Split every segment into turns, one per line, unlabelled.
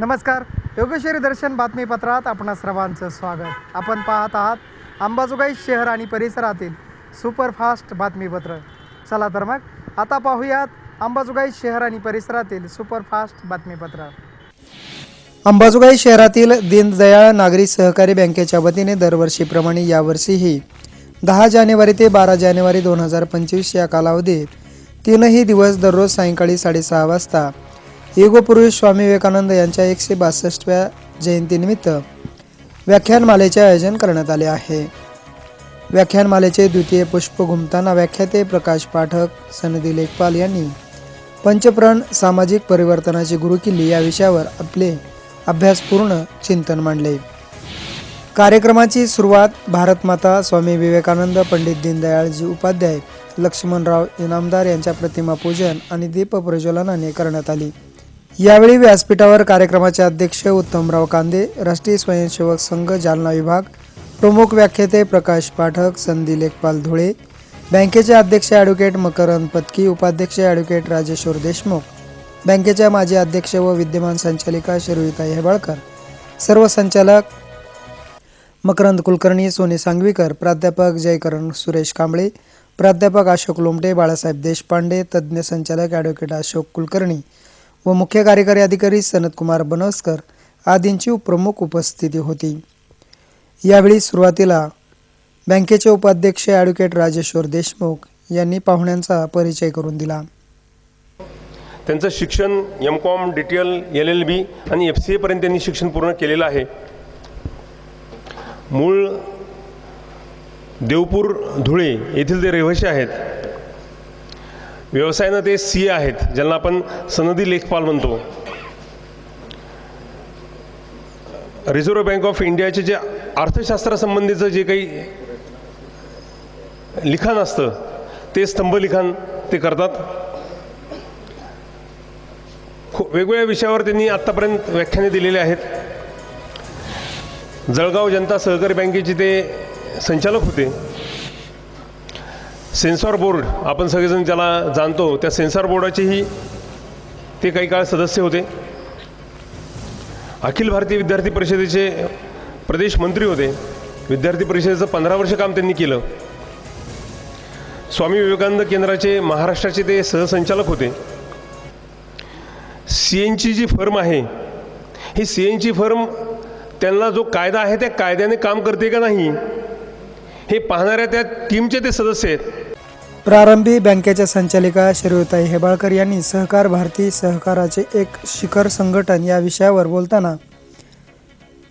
नमस्कार. योगेश्वरी दर्शन बातमीपत्रात आपणा सर्वांचं स्वागत. आपण पाहत आहात अंबाजोगाई शहर आणि परिसरातील सुपरफास्ट बातमीपत्र. चला तर मग आता पाहूयात अंबाजोगाई शहर आणि परिसरातील सुपरफास्ट बातमीपत्र. अंबाजोगाई शहरातील दीनदयाळ नागरी सहकारी बँकेच्या वतीने दरवर्षीप्रमाणे यावर्षीही दहा जानेवारी ते बारा जानेवारी दोन हजार पंचवीस या कालावधीत तीनही दिवस दररोज सायंकाळी साडेसहा वाजता युगपुरुष स्वामी विवेकानंद यांच्या एकशे बासष्टव्या जयंतीनिमित्त व्याख्यानमालेचे आयोजन करण्यात आले आहे. व्याख्यानमालेचे द्वितीय पुष्प घुमताना व्याख्याते प्रकाश पाठक सनदी लेखपाल यांनी पंचप्रण सामाजिक परिवर्तनाची गुरुकिल्ली या विषयावर आपले अभ्यासपूर्ण चिंतन मांडले. कार्यक्रमाची सुरुवात भारतमाता स्वामी विवेकानंद पंडित दीनदयाळजी उपाध्याय लक्ष्मणराव इनामदार यांच्या प्रतिमा पूजन आणि दीप प्रज्वलनाने करण्यात आली. यावेळी व्यासपीठावर कार्यक्रमाचे अध्यक्ष उत्तमराव कांदे राष्ट्रीय स्वयंसेवक संघ जालना विभाग प्रमुख व्याख्याते प्रकाश पाठक संधी लेखपाल धुळे बँकेचे अध्यक्ष ॲडव्होकेट मकरंद पत्की उपाध्यक्ष ॲडव्होकेट राजेश्वर देशमुख बँकेच्या माजी अध्यक्ष व विद्यमान संचालिका शिरोईताई हेबाळकर सर्व संचालक मकरंद कुलकर्णी सोने सांगवीकर प्राध्यापक जयकरण सुरेश कांबळे प्राध्यापक अशोक लोमटे बाळासाहेब देशपांडे तज्ज्ञ संचालक ॲडव्होकेट अशोक कुलकर्णी व मुख्य कार्यकारी अधिकारी सनतकुमार बनसकर आदींची प्रमुख उपस्थिती होती. यावेळी सुरुवातीला बँकेचे उपाध्यक्ष ॲडव्होकेट राजेश्वर देशमुख यांनी पाहुण्यांचा परिचय करून दिला.
त्यांचं शिक्षण M Com D T L L L B आणि एफ सी एपर्यंत त्यांनी शिक्षण पूर्ण केलेलं आहे. मूळ देवपूर धुळे येथील ते रहिवासी आहेत व्यवसायानं ते सी आहेत ज्यांना आपण सनदी लेखपाल म्हणतो. रिझर्व्ह बँक ऑफ इंडियाचे जे अर्थशास्त्रासंबंधीचं जे काही लिखाण असतं ते स्तंभ लिखाण ते करतात. खूप वेगवेगळ्या विषयावर त्यांनी आत्तापर्यंत व्याख्याने दिलेली आहेत. जळगाव जनता सहकारी बँकेचे ते संचालक होते. सेन्सॉर बोर्ड आपण सगळेजण ज्याला जाणतो त्या सेन्सॉर बोर्डाचेही ते काही काळ सदस्य होते. अखिल भारतीय विद्यार्थी परिषदेचे प्रदेश मंत्री होते. विद्यार्थी परिषदेचं पंधरा वर्ष काम त्यांनी केलं. स्वामी विवेकानंद केंद्राचे महाराष्ट्राचे ते सहसंचालक होते. सी एनची जी फर्म आहे ही सी एनची फर्म त्यांना जो कायदा आहे त्या कायद्याने काम करते का नाही हे पाहणाऱ्या त्या टीमचे ते सदस्य आहेत.
प्रारंभी बँकेच्या संचालिका शिरोताई हेबाळकर यांनी सहकार भारती सहकाराचे एक शिखर संघटन या विषयावर बोलताना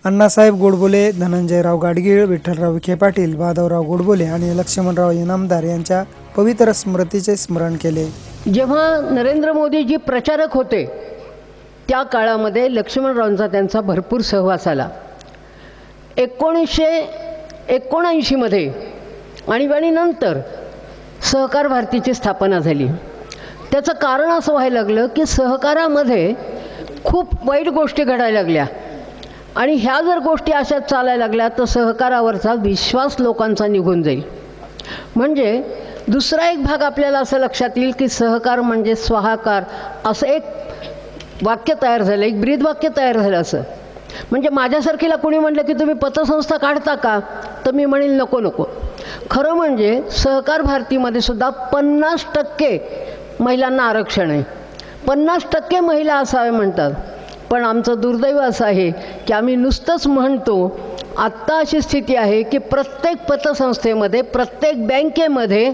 अण्णासाहेब गोडबोले धनंजयराव गाडगीळ विठ्ठलराव विखे पाटील माधवराव गोडबोले आणि लक्ष्मणराव इनामदार यांच्या पवित्र स्मृतीचे स्मरण केले.
जेव्हा नरेंद्र मोदीजी प्रचारक होते त्या काळामध्ये लक्ष्मणरावांचा त्यांचा भरपूर सहवास आला. एकोणीसशे एकोणऐंशीमध्ये आणीबाणीनंतर सहकार भारतीची स्थापना झाली. त्याचं कारण असं व्हायला लागलं की सहकारामध्ये खूप वाईट गोष्टी घडायला लागल्या. आणि ह्या जर गोष्टी अशाच चालायला लागल्या तर सहकारावरचा विश्वास लोकांचा निघून जाईल. म्हणजे दुसरा एक भाग आपल्याला असं लक्षात येईल की सहकार म्हणजे स्वाहाकार असं एक वाक्य तयार झालं एक ब्रीद वाक्य तयार झालं असं. म्हणजे माझ्यासारखीला कोणी म्हटलं की तुम्ही पतसंस्था काढता का? तर मी म्हणेल नको नको. खरं म्हणजे सहकार भारतीमध्ये सुद्धा पन्नास टक्के महिलांना आरक्षण आहे. पन्नास टक्के महिला असावे म्हणतात पण आमचं दुर्दैव असं आहे की आम्ही नुसतंच म्हणतो आत्ता अशी स्थिती आहे की प्रत्येक पतसंस्थेमध्ये प्रत्येक बँकेमध्ये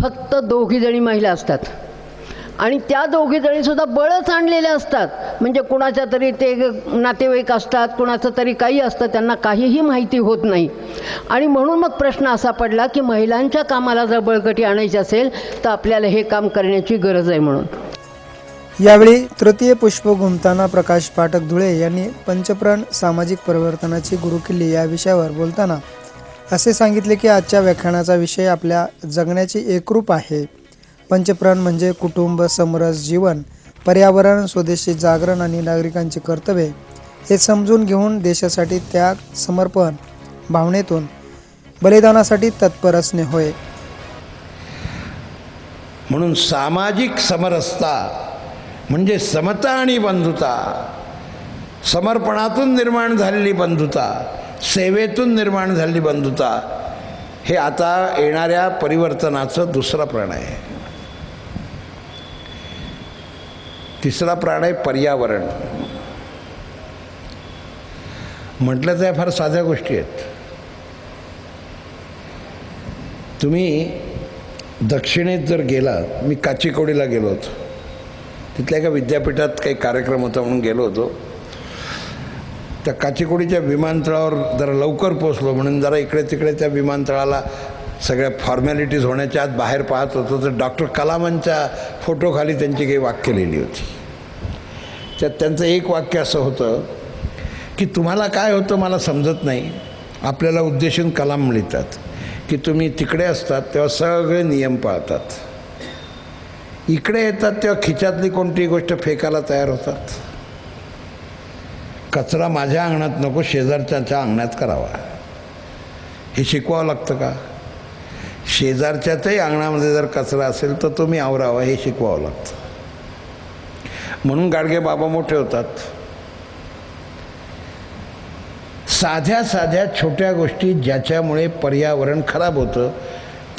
फक्त दोघीजणी महिला असतात. आणि त्या दोघीजणीसुद्धा बळच आणलेल्या असतात. म्हणजे कुणाच्या तरी ते नातेवाईक असतात कुणाचं तरी काही असतं त्यांना काहीही माहिती होत नाही. आणि म्हणून मग प्रश्न असा पडला की महिलांच्या कामाला जर बळकटी आणायची असेल तर आपल्याला हे काम करण्याची गरज आहे म्हणून.
यावेळी तृतीय पुष्प घुमताना प्रकाश पाठक धुळे यांनी पंचप्राण सामाजिक परिवर्तनाची गुरुकिल्ली या विषयावर बोलताना असे सांगितले की आजच्या व्याख्यानाचा विषय आपल्या जगण्याची एकरूप आहे. पंचप्राण म्हणजे कुटुंब समरस जीवन पर्यावरण स्वदेशी जागरण आणि नागरिकांची कर्तव्ये हे समजून घेऊन देशासाठी त्याग समर्पण भावनेतून बलिदानासाठी तत्पर असणे होय.
म्हणून सामाजिक समरसता म्हणजे समता आणि बंधुता समर्पणातून निर्माण झालेली बंधुता सेवेतून निर्माण झालेली बंधुता हे आता येणाऱ्या परिवर्तनाचं दुसरा प्रण आहे. तिसरा प्राण आहे पर्यावरण. म्हटलं तर या फार साध्या गोष्टी आहेत. तुम्ही दक्षिणेत जर गेला मी काचीकोडीला गेलो होतो. तिथल्या एका विद्यापीठात काही कार्यक्रम होता म्हणून गेलो होतो. त्या काचीकोडीच्या विमानतळावर जरा लवकर पोचलो म्हणून जरा इकडे तिकडे त्या विमानतळाला सगळ्या फॉर्मॅलिटीज होण्याच्या आत बाहेर पाहत होतो तर डॉक्टर कलामांच्या फोटोखाली त्यांची काही वाक्य लिहिली होती. त्यात त्यांचं एक वाक्य असं होतं की तुम्हाला काय होतं मला समजत नाही. आपल्याला उद्देशून कलाम लिहितात की तुम्ही तिकडे असतात तेव्हा सगळे नियम पाळतात. इकडे येतात तेव्हा खिच्यातली कोणतीही गोष्ट फेकायला तयार होतात. कचरा माझ्या अंगणात नको शेजारच्याच्या अंगणात करावा. हे शिकवावं लागतं का? शेजारच्याच्याही अंगणामध्ये जर कचरा असेल तर तुम्ही आवरावा हे शिकवावं लागतं. म्हणून गाडगे बाबा मोठे होतात. साध्या साध्या छोट्या गोष्टी ज्याच्यामुळे पर्यावरण खराब होतं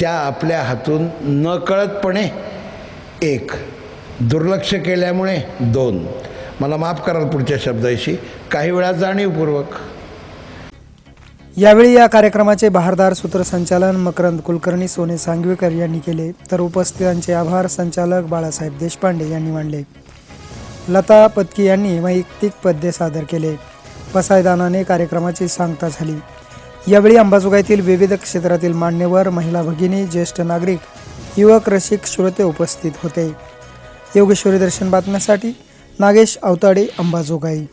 त्या आपल्या हातून नकळतपणे एक दुर्लक्ष केल्यामुळे दोन. मला माफ कराल पुढच्या शब्दाशी. काही वेळा जाणीवपूर्वक.
यावेळी या कार्यक्रमाचे बहारदार सूत्रसंचालन मकरंद कुलकर्णी सोने सांगवीकर यांनी केले. तर उपस्थितांचे आभार संचालक बाळासाहेब देशपांडे यांनी मांडले लता पत्की यांनी वैयक्तिक पद्य सादर केले. पसायदानाने कार्यक्रमाची सांगता झाली. यावेळी अंबाजोगाईतील विविध क्षेत्रातील मान्यवर महिला भगिनी ज्येष्ठ नागरिक युवक रसिक श्रोते उपस्थित होते. योगेश्वरी दर्शन बातम्यासाठी नागेश अवताडे अंबाजोगाई.